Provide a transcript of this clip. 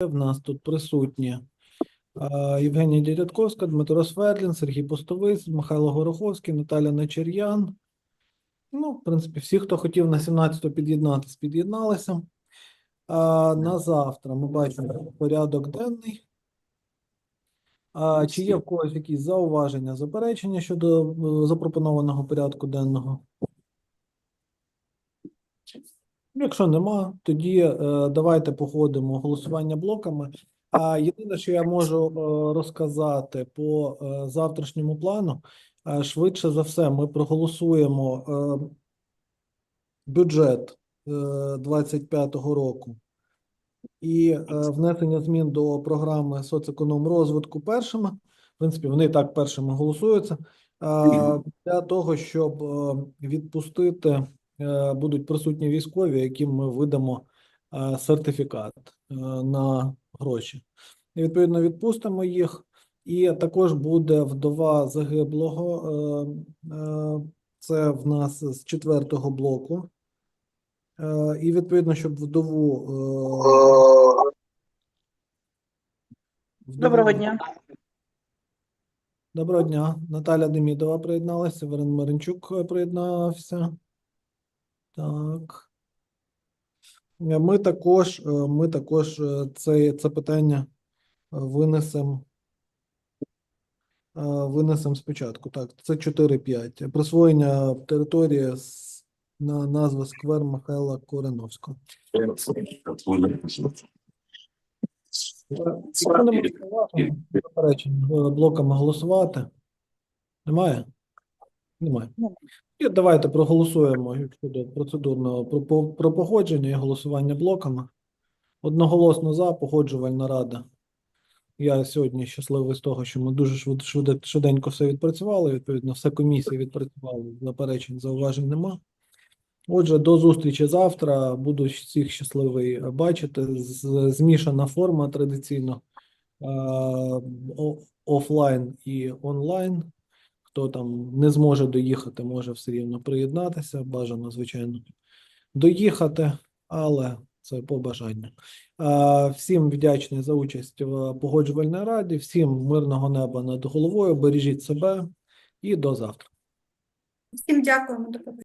В нас тут присутні Євгенія Дядятковська, Дмитро Свердлін, Сергій Постовиць, Михайло Гороховський, Наталя Нечер'ян. Ну, в принципі, всі, хто хотів на 17 під'єднатися, під'єдналися. На завтра ми бачимо порядок денний. А, чи є в когось якісь зауваження, заперечення щодо е, запропонованого порядку денного? Якщо нема, тоді е, давайте походимо голосування блоками. А єдине, що я можу е, розказати по е, завтрашньому плану, е, швидше за все, ми проголосуємо е, бюджет е, 25-го року і е, внесення змін до програми соцекономрозвитку першими. В принципі, вони і так першими голосуються. Е, Для того, щоб е, відпустити, будуть присутні військові, яким ми видамо е, сертифікат е, на гроші. І відповідно відпустимо їх. І також буде вдова загиблого. е, е, Це в нас з четвертого блоку. Е, І відповідно, щоб вдову. е, вдову- Доброго дня. Доброго дня. Наталя Демідова приєдналася, Верен Маринчук е, приєднався. Так. Е, Ми також, е, ми також е, це, це питання винесемо. Винесемо спочатку. Так, це 4-5. Присвоєння території з- на назви сквер Михайла Кореновського. Заперечень, блоками голосувати? Немає? Немає. Немає. І давайте проголосуємо щодо процедурного про, по- погодження і голосування блоками. Одноголосно за погоджувальна рада. Я сьогодні щасливий з того, що ми дуже швид, швид- швиденько все відпрацювали. Відповідно, все комісія відпрацювала. Заперечень, зауважень нема. Отже, до зустрічі завтра. Буду всіх щасливий бачити. Змішана форма традиційно е, офлайн і онлайн. Хто там не зможе доїхати, може все рівно приєднатися. Бажано, звичайно, доїхати, але це по бажанню. Всім вдячний за участь в погоджувальній раді. Всім мирного неба над головою. Бережіть себе і до завтра. Всім дякуємо.